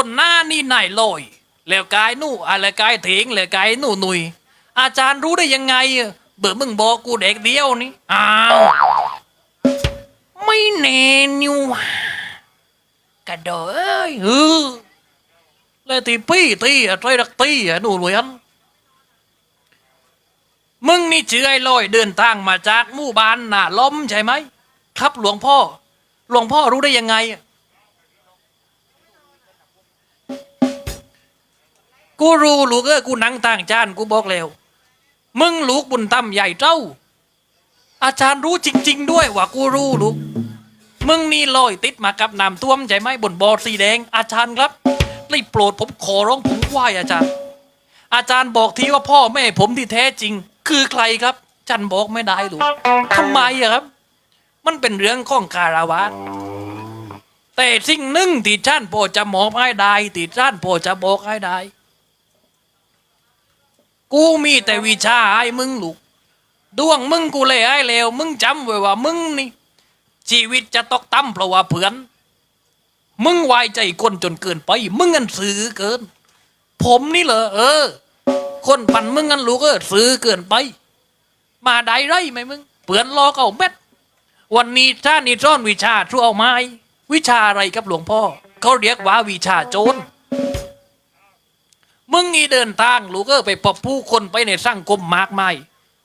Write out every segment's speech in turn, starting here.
คนหน้านี่นายลอยแล้วกายนู่อะไรกายเถงแล้วกายนู่หนุยอาจารย์รู้ได้ยังไงเบื่อมึงบอกกูเด็กเดียวนี่อ้าวไม่แน่นิวกระโดดเอ้ยเออเลยตีพี่ตีอะไรรักตีอะหนูเหมือนมึงนี่ชื่อไอ้ลอยเดินทางมาจากหมู่บ้านน่ะล้มใช่ไหมครับหลวงพ่อ หลวงพ่อรู้ได้ยังไง กูรู้ลูกเออกูนังต่างจานกูบอกแล้ว มึงลูกบุญตั้มใหญ่เจ้า อาจารย์รู้จริง ๆ ด้วยว่ากูรู้ลูก มึงนี่ลอยติดมากับน้ำท่วมใช่ไหมบนบอสีแดง อาจารย์ครับได้โปรดผมขอร้องผมไหว้อาจารย์ อาจารย์บอกทีว่าพ่อแม่ผมที่แท้จริง คือใครครับจันบอกไม่ได้หรอกทำไมอะครับ มันเป็นเรื่องของคาราวะแต่สิ่งหนึ่งที่ท่านโปรดจะมอบให้ได้ที่ท่านโปรดจะบอกให้ได้ กูมีแต่วิชาให้มึงลูกดวงมึงกูเลยให้เลวมึงจำไว้ว่ามึงนี่ชีวิตจะตกต่ำเพราะว่าเผื่อน มึงไว้ใจคนจนเกินไป มึงเงินซื้อเกิน ผมนี่เหรอเออ คนปั่นมึงเงินลูกเออซื้อเกินไป มาได้ไรไหมมึงเปือนรอเอาเม็ด วันนี้ท่านนี่ซ่อนวิชาชั่วเอาไม้ วิชาอะไรครับหลวงพ่อ เขาเรียกว่าวิชาโจร มึงนี่เดินทางลูกเออไปพบผู้คนไปในสังคมมากมาย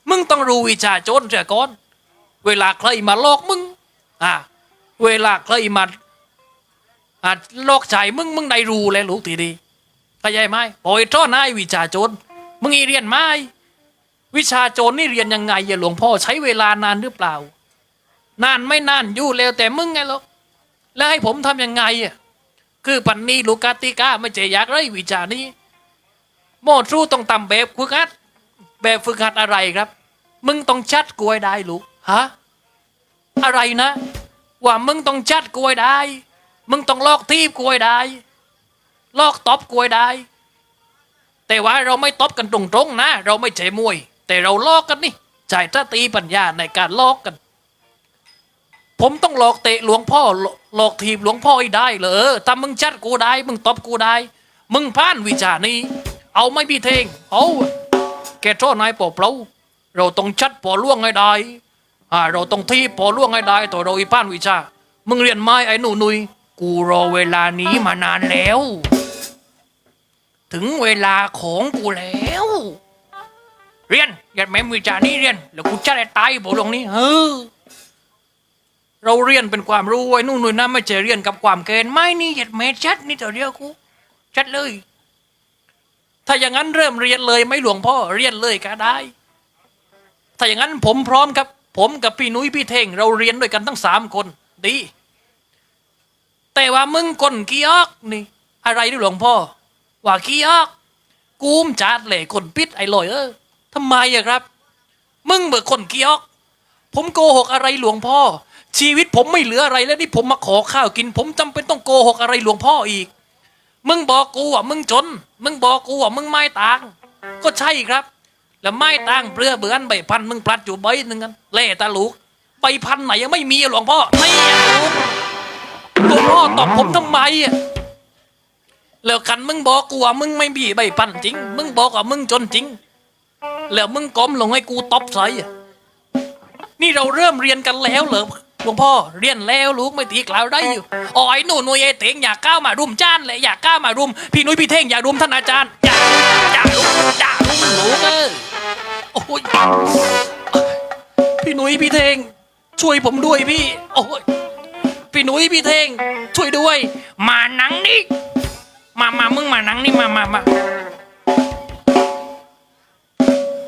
มึงต้องรู้วิชาโจรเสียก่อน เวลาใครมาลอกมึง อ่า เวลาใครมาอ่าลอกใจมึงมึงได้รู้แล้วลูกทีดีเข้าใจไหมโอ้ยท่อนายวิชาโจรมึงอีเรียนไหมวิชาโจรนี่เรียนยังไงอย่าหลวงพ่อใช้เวลานานหรือเปล่า นานไม่นานอยู่แล้วแต่มึงไงลูกแล้วให้ผมทำยังไงอะคือปันนี้ลูกกาติก้าไม่เจอยากไรวิชานี้ โมดสู้ต้องตำแบบฝึกหัด แบบฝึกหัดอะไรครับ มึงต้องชัดกล้วยได้ลูกฮะอะไรนะ ว่ามึงต้องชัดกล้วยได้ มึงต้องลอกทีบกล้วยได้ ลอกตบกล้วยได้ แต่ว่าเราไม่ตบกันตรงๆนะ เราไม่ใช่มวย แต่เราลอกกันนี่ใช้สติปัญญาในการลอกกัน ผมต้องหลอกเตะหลวงพ่อหลอกหลอกทีบหลวงพ่อให้ได้เหรอถ้ามึงชัดกูได้ มึงตบกูได้ มึงพ่านวิชานี้ เอาไม่พี่เทง เอาแกโทษนายปอเปล่าเราต้องชัดปอล่วงให้ได้อ่าเราต้องทีบปอล่วงให้ได้ตัวเราอีพ่านวิชา มึงเรียนไม้ไอ้หนูนุยกูรอเวลานี้มานานแล้ว ถึงเวลาของกูแล้ว เรียนอย่าแม่มวิชานี้เรียน แล้วกูจะได้ตายบอกตรงนี้เออเราเรียนเป็นความรู้ไว้นู่นนู่นนะไม่ใช่เรียนกับความเกณฑ์ไม่นี่เหยียดแม่ชัดนี่ตัวเดียวกูชัดเลย ถ้าอย่างนั้นเริ่มเรียนเลยไม่หลวงพ่อเรียนเลยก็ได้ ถ้าอย่างนั้นผมพร้อมครับ ผมกับพี่นุ้ยพี่เท่งเราเรียนด้วยกันทั้งสามคน ดี แต่ว่ามึงคนกี้ออกนี่ อะไรด้วยหลวงพ่อ ว่ากี้ออกกูมจัดเลยคนปิดไอ้ลอยเออทำไมอะครับ มึงเบิกคนกี้ออก ผมโกหกอะไรหลวงพ่อ ชีวิตผมไม่เหลืออะไรแล้วนี่ผมมาขอข้าวกิน ผมจำเป็นต้องโกหกอะไรหลวงพ่ออีก มึงบอกกูว่ามึงจน มึงบอกกูว่ามึงไม่ต่างก็ใช่ครับ แล้วไม่ต่างเปลือเบือนใบพันมึงพลัดอยู่ใบหนึ่งกันเล่ตาลูกใบพันไหนยังไม่มีหลวงพ่อไม่อะลูกหลวงพ่อตอบผมทำไมอะแล้วกันมึงบอกกูว่ามึงไม่มีใบพันจริง มึงบอกว่ามึงจนจริง แล้วมึงก้มลงให้กูตบใส่อะนี่เราเริ่มเรียนกันแล้วเหรอ หลวงพ่อเรียนแล้วลูกไม่ตีกล่าวได้อยู่อ๋อไอ้หนูหนุ่ยไอ้เตงอยากก้าวมารุมจ้านเลยอยากก้าวมารุม พี่นุ้ยพี่เท่งอยากรุมท่านอาจารย์อยากอยากรุมอยากรุมหนูเออโอ้ยพี่นุ้ยพี่เท่งช่วยผมด้วยพี่ โอ้ยพี่นุ้ยพี่เท่งช่วยด้วย มาหนังนี่มามามึงมาหนังนี่มามามา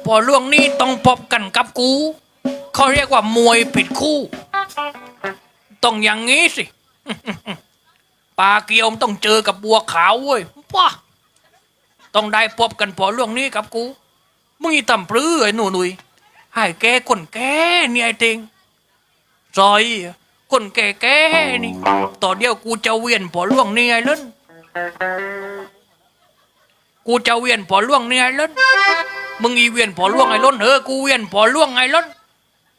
พอล่วงนี้ต้องพบกันกับกูเขาเรียกว่ามวยผิดคู่ ต้องอย่างงี้สิ ปลาเกียวต้องเจอกับบัวขาวเว้ยว้าต้องได้พบกันพอเรื่องนี้กับกู มึงอีต่ำปลื้อไอ้หนูหนุยให้แกคนแก่เนี่ยไอ้เต็งซอยคนแก่แก่นี่ ต่อเดียวกูจะเวียนพอล่วงนี่ไอ้เล่นกูจะเวียนพอล่วงนี่ไอ้เล่นมึงอีเวียนพอล่วงไอ้ล้นเออกูเวียนพอล่วงไอ้ล้น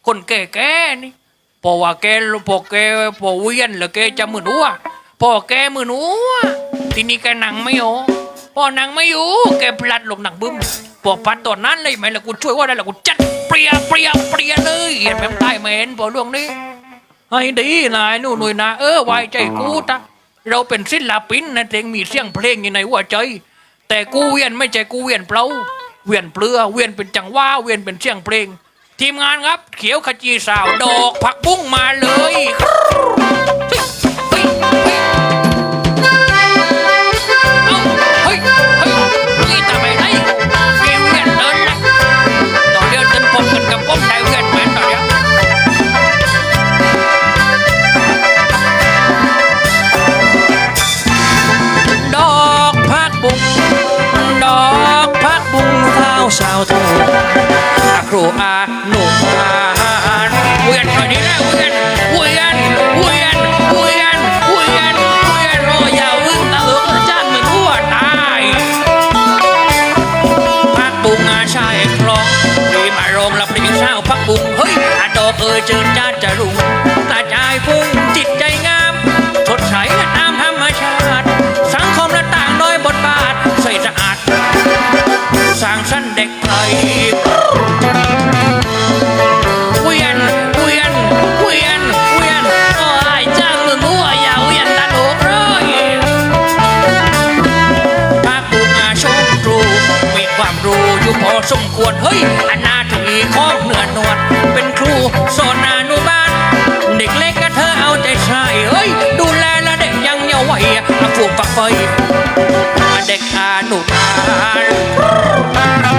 คนแก่ๆนี่ พอว่าแกพอแกพอเวียนแล้วแกจะมือหนัวพอแกมือหนัวทีนี้แกหนังไม่อยู่พอหนังไม่อยู่แกพลัดลงหนังบึ้มพอพัดตอนนั้นเลยไหมล่ะกูช่วยว่าได้ล่ะกูจัดเปรียเปรียเปรียเลยเห็นไหมมันใต้ไม่เห็นพอเรื่องนี้ให้ดีนายนู่นนุ่ยนะเออไว้ใจกูตะเราเป็นศิลปินนะเพลงมีเสียงเพลงอยู่ในหัวใจ แต่กูเวียนไม่ใช่กูเวียนเปล่าเวียนเปลือเวียนเป็นจังหวะเวียนเป็นเสียงเพลง ทีมงานครับเขียวขจีสาวดอกผักบุ้งมาเลยเฮ้ยเฮ้ยเอ้าเฮ้ยเฮ้ยเฮ้ยท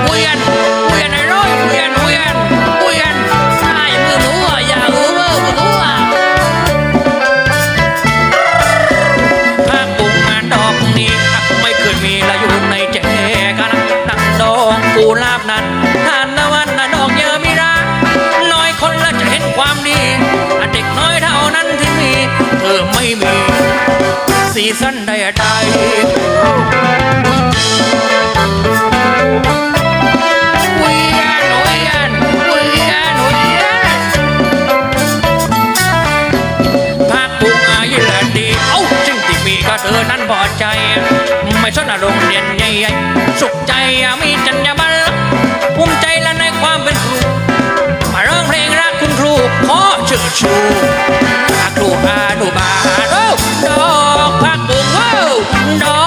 เวียนเวียนไอ้ร้อยเวียนเวียนเวียนใช่มือหนูอะอย่าเออเออมือหนูอะภาคบุงงานดอกนี้ไม่เคยมีละอยู่ในใจกันนักดองกูลาบนั้นทานตะวันน่ะดอกเยอะมีรักน้อยคนละจะเห็นความดีอะเด็กน้อยเท่านั้นที่มีเธอไม่มีสีสันใด ชิญชูอาครูอานุบาลโอ้ดอกพักบุ้งโอ้ดอ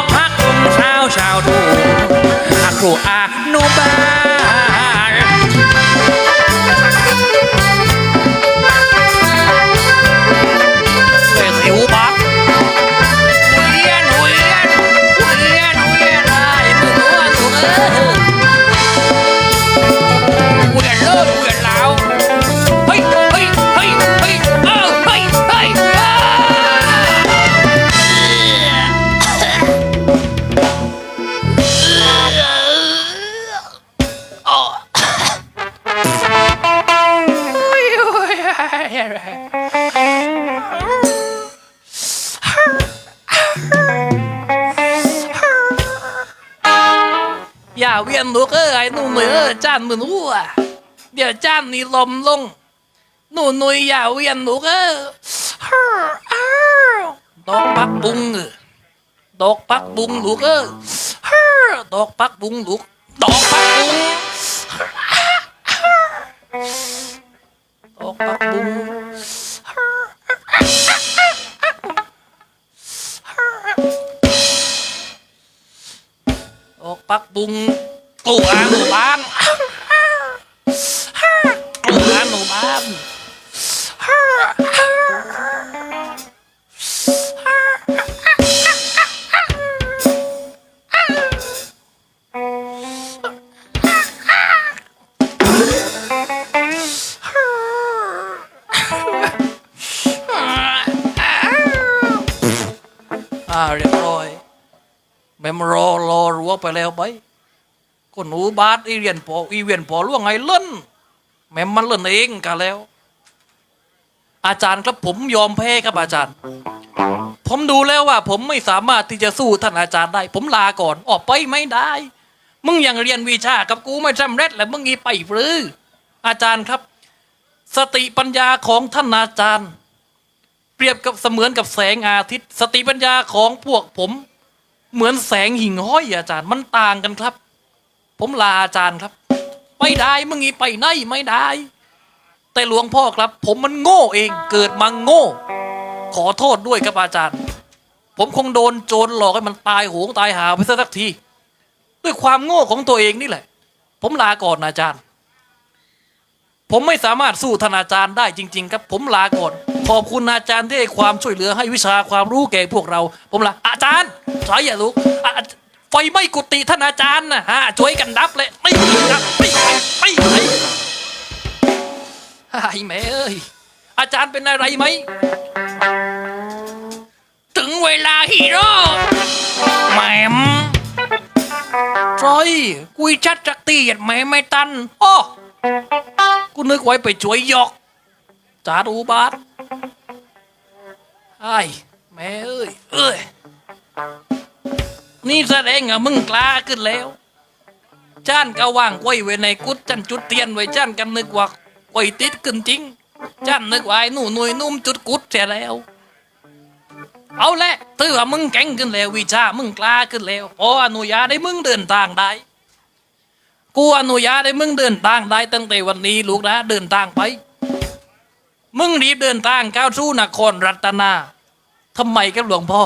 กพักบุ้งชาวชาวทูอาครูอ เวียนลูกเอ้ยไอ้หนูหนุ่ยเอ้ยจ้านมือหนูอะเดี๋ยวจ้านนี่ลมลง หนูหนุ่ยอย่าเวียนลูกเอ้ยดอกปักบุงเอ้ยดอกปักบุงลูกเอ้ยดอกปักบุงลูก ดอกปักบุงดอกปักบุงดอกปักบุง กลัวหนูบ้านกลัวหนูบ้านอ่าเรียบร้อยแม่มรอรอรั้วไปแล้วไป คนหนูบาสอีเวียนพออีเวียนพอล่วงไงเล่นแม่มันเล่นเองกันแล้ว อาจารย์ครับผมยอมแพ้ครับอาจารย์ ผมดูแล้วว่า ผมไม่สามารถที่จะสู้ท่านอาจารย์ได้ ผมลาก่อนออกไปไม่ได้ มึงยังเรียนวิชากับกูไม่สำเร็จแล้วมึงอีไปหรืออาจารย์ครับ สติปัญญาของท่านอาจารย์ เปรียบกับเสมือนกับแสงอาทิตย์ สติปัญญาของพวกผม เหมือนแสงหิ่งห้อยอาจารย์มันต่างกันครับ ผมลาอาจารย์ครับ ไม่ได้มึงอีไปไหนไม่ได้ แต่หลวงพ่อครับ ผมมันโง่เองเกิดมาโง่ ขอโทษด้วยครับอาจารย์ ผมคงโดนโจรหลอกให้มันตายโหงตายหาไปซะสักที ด้วยความโง่ของตัวเองนี่แหละ ผมลาก่อนอาจารย์ ผมไม่สามารถสู้ท่านอาจารย์ได้จริง ๆ ครับ ผมลาก่อนขอบคุณอาจารย์ที่ให้ความช่วยเหลือให้วิชาความรู้แก่พวกเรา ผมลาอาจารย์สายอย่าลุกอะ ไฟไหม้กุฏิท่านอาจารย์นะฮะช่วยกันดับเลยไม่ครับไม่ไม่ไม่ไอ้แม่เอ้ยอาจารย์เป็นอะไรไหมถึงเวลาฮีโร่แหมมทรอยกุยชัดจักตีเหยียดแม่ไม่ตันโอ้กูนึกไว้ไปช่วยหยอกจาดูบาทไอ้แม่เอ้ยเอ้ย นี่แสดงอะมึงกล้าขึ้นแล้วจ้านก็ว่างไว้ไว้ในกุดจันจุดเทียนไว้จ้านกันนึกว่าไว้ติดขึ้นจริงจ้านนึกว่าไอ้หนูหนุ่ยนุ่มจุดกุดเสียแล้ว เอาละถือว่ามึงแก่งขึ้นแล้ววิชามึงกล้าขึ้นแล้วพออนุญาตให้มึงเดินทางได้กูอนุญาตให้มึงเดินทางได้ตั้งแต่วันนี้ลูกนะเดินทางไป มึงรีบเดินทางเข้าสู่นครรัตนาทำไมครับหลวงพ่อ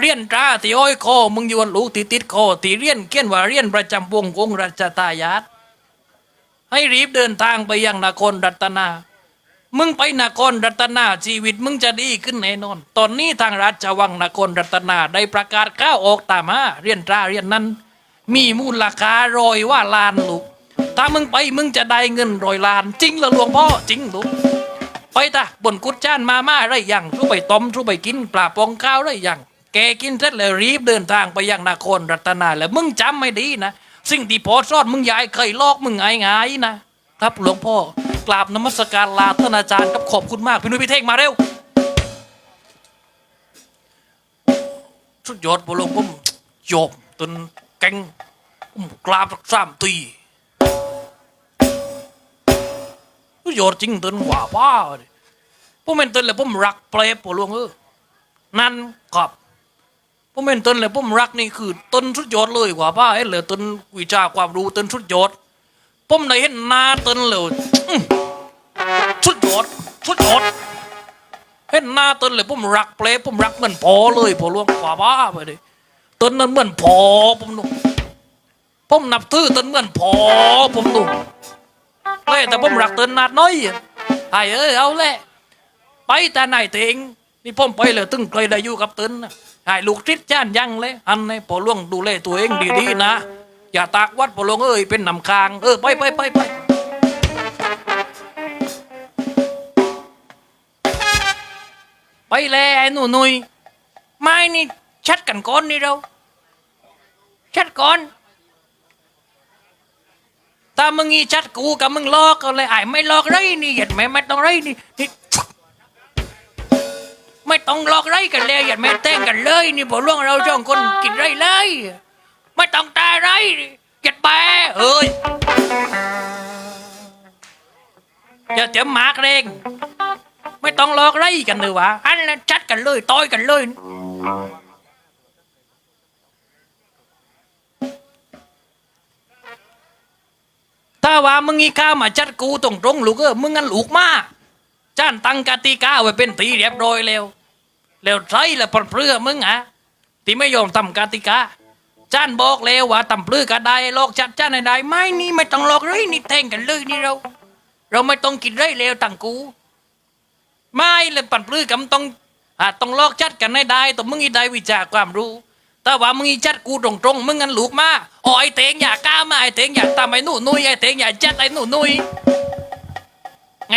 เรียนตราที่อ้อยคอมึงยวนลูกติติดคอที่เรียนเขียนว่าเรียนประจำวงวงราชตายาตให้รีบเดินทางไปยังนครรัตนา มึงไปนครรัตนาชีวิตมึงจะดีขึ้นแน่นอน ตอนนี้ทางราชวังนครรัตนาได้ประกาศก้าวออกตามาเรียนตราเรียนนั้น มีมูลค่ารอยว่าลานลูก ถ้ามึงไปมึงจะได้เงินรอยลาน จริงเหรอหลวงพ่อจริงลูกไปตาบนกุดจ้านมาม่าไรอย่างทุไปต้มทุไปกินปลาปองข้าวไรอย่าง แกกินเสร็จแล้วรีบเดินทางไปยังนครรัตนาแล้วมึงจำไม่ดีนะ สิ่งที่พอสอนมึงยายเคยลอกมึงไงไงายๆนะครับหลวงพ่อกราบนมัสการลาท่านอาจารย์ครับขอบคุณมาก พี่นุ้ยพี่เท่งมาเร็วสุดยอดบุลงผมโยบจนแกงกราบสักสามตีสุดยอดจริงจนหว่าว้าผมเป็นต้นเลยผมรักเปลบบุลงเออนั่นครับ ผมเป็นต้นเลยผมรักนี่คือต้นสุดยอดเลยกว่าป้าเอ้เลยต้นวิชาความรู้ต้นสุดยอดผมได้เห็นหน้าต้นเลยสุดยอดสุดยอดเห็นหน้าต้นเลยผมรักเปลผมรักเหมือนพอเลยพอหลวงกว่าบ้าไปเลยต้นนั้นเหมือนพอผมดูผมนับถือต้นเหมือนพอผมดูเฮ้ยแต่ผมรักต้นนาดน้อยไอ้เอ้ยเอาแหละไปแต่ไหนเต็งนี่ผมไปเลยตึงเคยได้อยู่กับตึนนะ ไอ้ลูกทิศจ้านยังเลย อันนี้พอหลวงดูแลตัวเองดีๆนะ อย่าตากวัดพอหลวงเอ้ยเป็นนำคาง เออไปไปไปไปไปเลยไอ้หนูนุยไม่นี่ชัดกันก่อนนี่เราชัดก่อนถ้ามึงอีชัดกูกับมึงลอกกันเลยไอ้ไม่ลอกไรนี่เหยียดแม่ไม่ต้องไรนี่นี่ ไม่ต้องลอกไรกันเลยอย่าแม่แต่งกันเลย นี่พอล่วงเราสองคนกินไรเลยไม่ต้องตายไรอย่าแปเอ้ยอย่าเตรียมหมากเรงไม่ต้องลอกไรกันเลยวะอันนั้นชัดกันเลยต่อยกันเลยถ้าว่ามึงอีข้ามาจัดกูตรงๆลูกเออมึงงั้นลูกมาจ้านตั้งกติกาไว้เป็นตีเรียบร้อยแล้ว แล้วใช่ละปนเปลือมึงอะที่ไม่ยอมทำกติกาจ้านบอกแล้วว่าทำเปลือก็ได้ลอกจัดจ้านให้ได้ไม่นี่ไม่ต้องลอกเลยนี่แทงกันเลยนี่เรา เราไม่ต้องกินไรแล้วตังกู ไม่เลยปั่นเปลือกำต้องอ่าต้องลอกจัดกันให้ได้แต่มึงอีได้วิชาความรู้แต่ว่ามึงอีจัดกูตรงๆมึงงั้นลูกมาอ๋อไอเตงอยากล้ามาไอเตงอย่าตามไอหนูนุยไอเตงอย่าจัดไอหนูนุยแง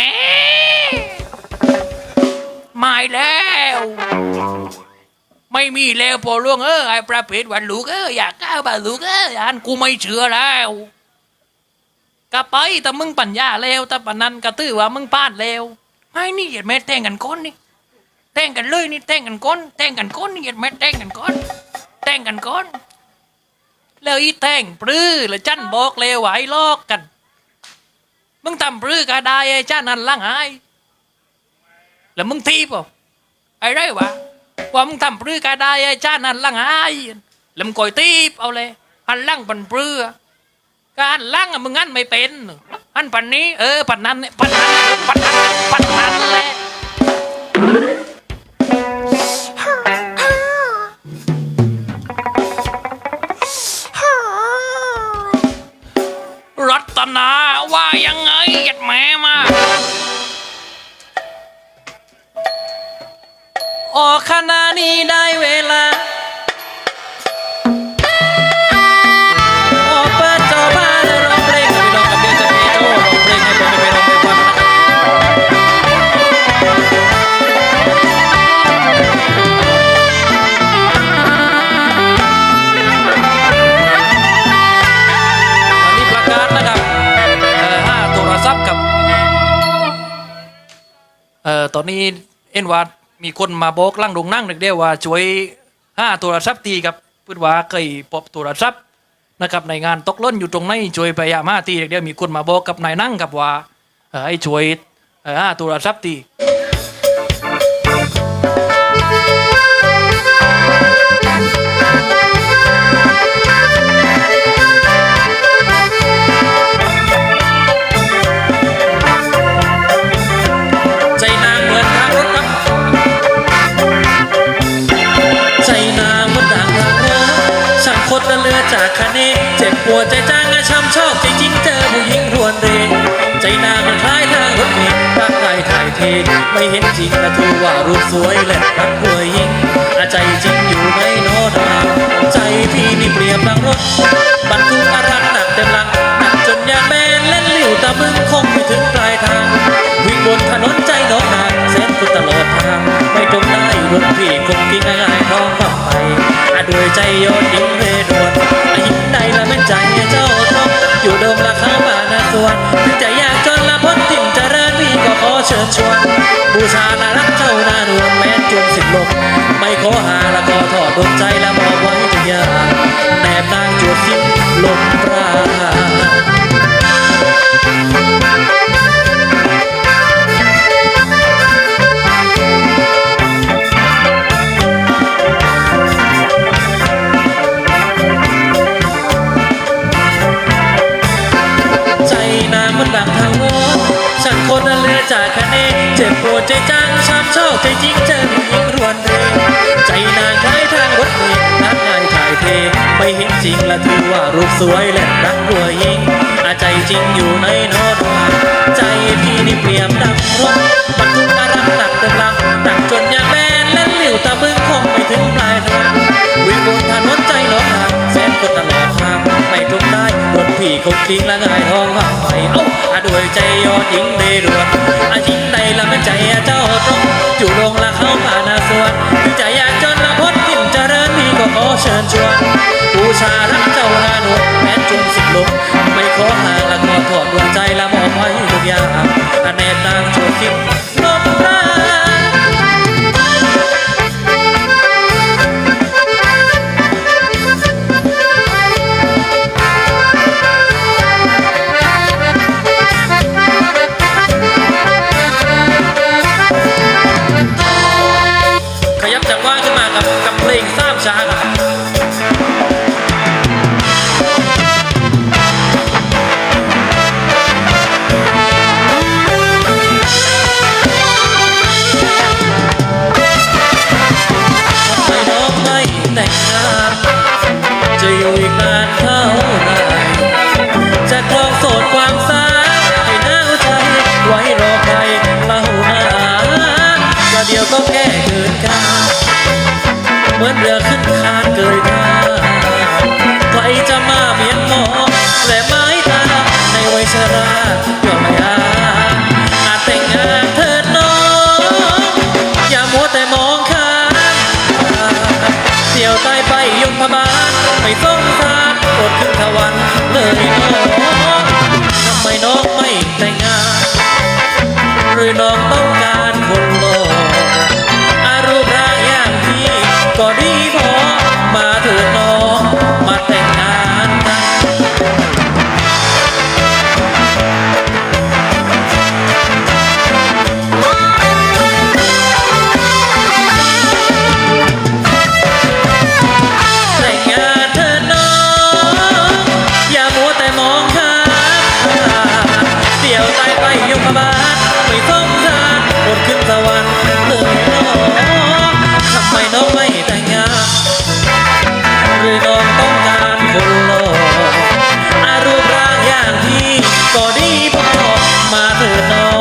ไม่แล้ว ไม่มีแล้วพอล่วงเออไอ้ประเภทวันลูกเอออยากก้าวบาลูกเอออันกูไม่เชื่อแล้วก็ไปแต่มึงปัญญาแล้วแต่ปานนั้นก็ตื้อว่ามึงพลาดแล้วไม่นี่เหยียดแม่แต่งกันก้นนี่แต่งกันเลยนี่แต่งกันก้นแต่งกันก้นนี่เหยียดแม่แต่งกันก้นแต่งกันก้นแล้วอีแต่งปลื้อแล้วจันบอกเลว่าให้ลอกกัน มึงทำปลื้อก็ได้ไอ้จ้านั่นล่างหายแล้วมึงทีบเปล่าไอ้ไรวะ ว่ามึงทำปลื้อกาได้ไอ้ชาตินั้นลังไอ้ลำกอยตีบเอาเลยหันลังปันปลื้อการลังอะมึงงั้นไม่เป็นอันปันนี้เออปันนั้นเนี่ยปันนั้นปันนั้นปันนั้นแหละรัตนาว่ายังไงหยัดแม่มา ขณะนี้ได้เวลาออกเปิดจอบ้านแล้วร้องเพลงกับพี่น้องกับเบียร์จะมีโจ้ร้องเพลงให้ผมไปร้องไปฟังนะครับอันนี้ประกาศนะครับเอ่อห้าโทรศัพท์กับเอ่อตอนนี้เอ็นว่า มีคนมาบอกลั่งลงนั่งเด็กเดียวว่าช่วยห้าโทรศัพท์ตีครับพูดว่าเคยพบโทรศัพท์นะครับในงานตกล้นอยู่ตรงไหนช่วยพยายามาตีเด็กเดียวมีคนมาบอกกับนายนั่งกับว่าให้ช่วยห้าโทรศัพท์ตี ปวดใจจ้างและช้ำชอกใจจริงเจอผู้หญิงรวนเรใจนางมันคล้ายทางรถเมล์รักใครถ่ายเทไม่เห็นจริงละทูว่ารูปสวยและรักหัวยิงอาใจจริงอยู่ไหมโนดาใจพี่นี่เปรียบดังรถบรรทุกอารักหนักเต็มลังหนักจนยางแบนเล่นหลิวตามึงคงไม่ถึงปลายทาง วิ่งบนถนนใจน้องนางแสนสุดตลอดทาง ไม่ตรงได้รถพี่คงกินง่ายๆท้องก็ไปอาด้วยใจยอดยิงเรดวนอาหินใดละแม ใจเจ้าทองอยู่ดมละข้ามานาสวนถึงจะยากจนละพ้นถิ่นเจริญพี่ก็ขอเชิญชวน บูชานารักเจ้านานวลแม้นจนสิ้นลมไม่ขอหาละก็ทอดดวงใจละมอบไว้ทุกอย่างแนบนางจวดสิ้นลมปรา จากคะเนเจ็บปวดใจจังช้ำชอกใจจริงเจอผู้หญิงรวนเรใจนางคล้ายทางรถเมล์นักงายถ่ายเท ไม่เห็นจริงละถือว่ารูปสวยและรักหัวยิงอาใจจริงอยู่ในโนดวาใจพี่นี่เปรียบดังรถบรรทุกอารักหนักเต็มลังหนักจนยางแบนและหลิวตาบึงคงไม่ถึงปลายทางวิ่งบนถนนใจน้องนางแสนก็ตลอดทางไม่ตรงได้รถพี่คงทิ้งละง่ายทองว่าไปเอ้าอา ด้วยใจยอดหญิงเดรวนอาหญิงใดละมันใจเจ้าตรงจู่ลงละเข้ามานาสวนถึงใจอยากจนละพ้นทิ่งเจริญพี่ก็ขอเชิญชวนบูชารักเจ้านาหนวดแม้จุนสิบลมไม่ขอห่างละขอถอดดวงใจละมอบไว้ทุกอย่างอันแนบนางโชว์คิดลมปรา สงสารอดขึ้นทวันเลย know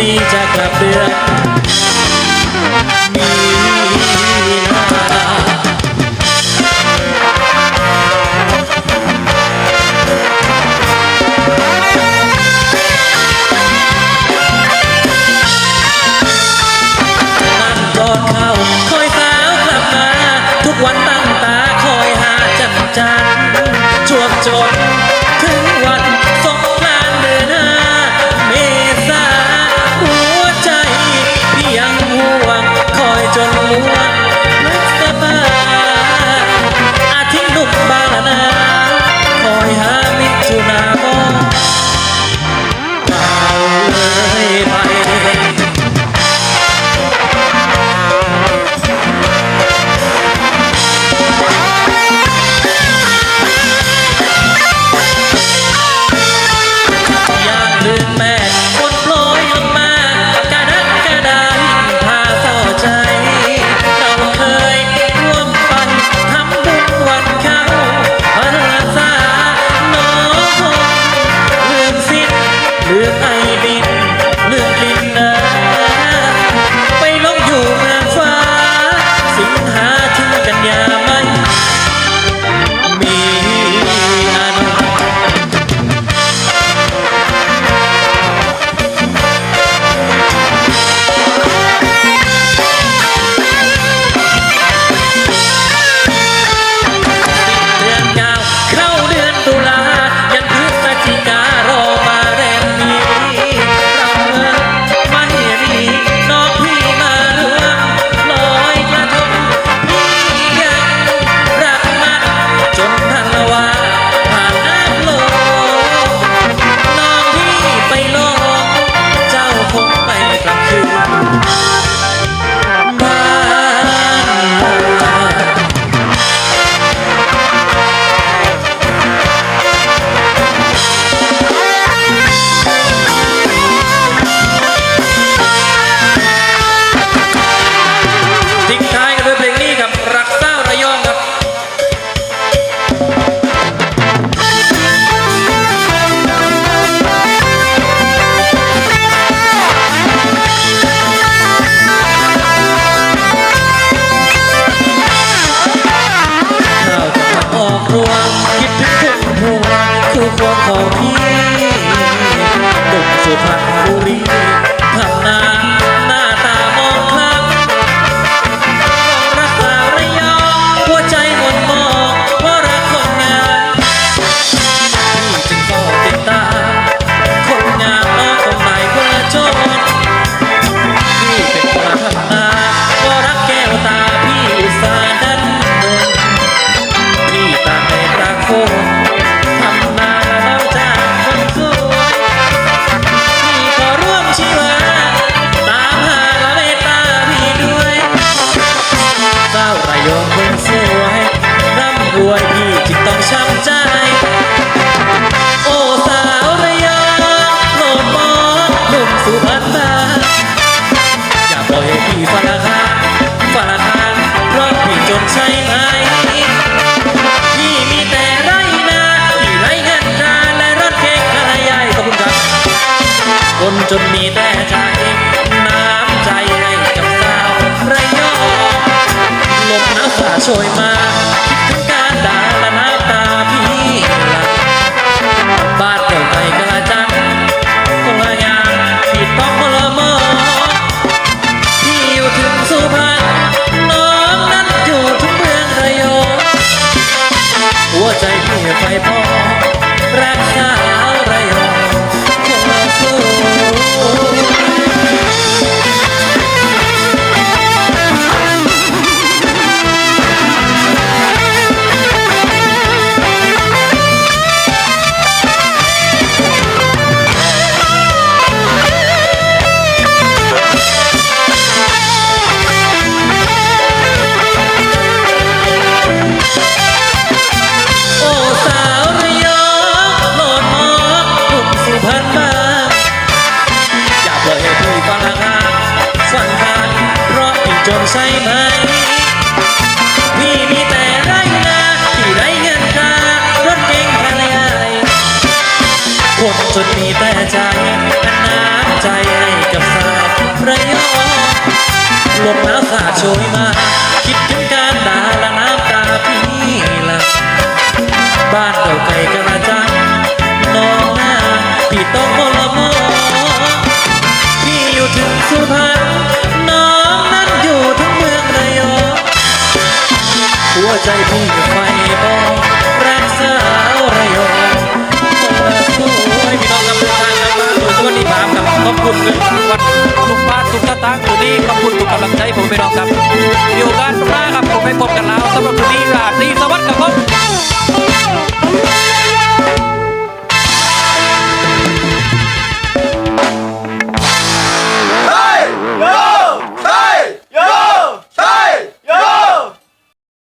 Khadija Kapira. ด้วยพี่จึงต้องช้ำใจ โอ้สาวระยะโนมอนหนุ่มสุพรรณาอย่าปล่อยให้พี่ฝรั่งฝรั่งราะพี่จนใช่ไหมพี่มีแต่ไรนาไรเงินทานแรถเค้กอะไใหญ่ขอบคุณครับ คนจนมีแต่ใจน้ำใจให้กับสาวระยองลมน้ำฝ่าโชยมา 怀抱 ลมหนาวสาโชยมา คิดถึงการด่าละน้ำตาพี่ละบ้านเราไกลกระจังน้องหน้าพี่ต้องมลมอพี่อยู่ถึงสุพรรณน้องนั้นอยู่ทั้งเมืองระยองหัวใจพี่ไฟบอกรักสาวระยอง ขอบคุณเลยวันทุกบ้านทุกสตางค์ตัวนี้ขอบคุณทุกกำลังใจผมไปน้องครับมีโอกาสหน้าครับผมไปพบกันแล้วสำหรับตัวนี้ราตรีสวัสดิ์ครับผม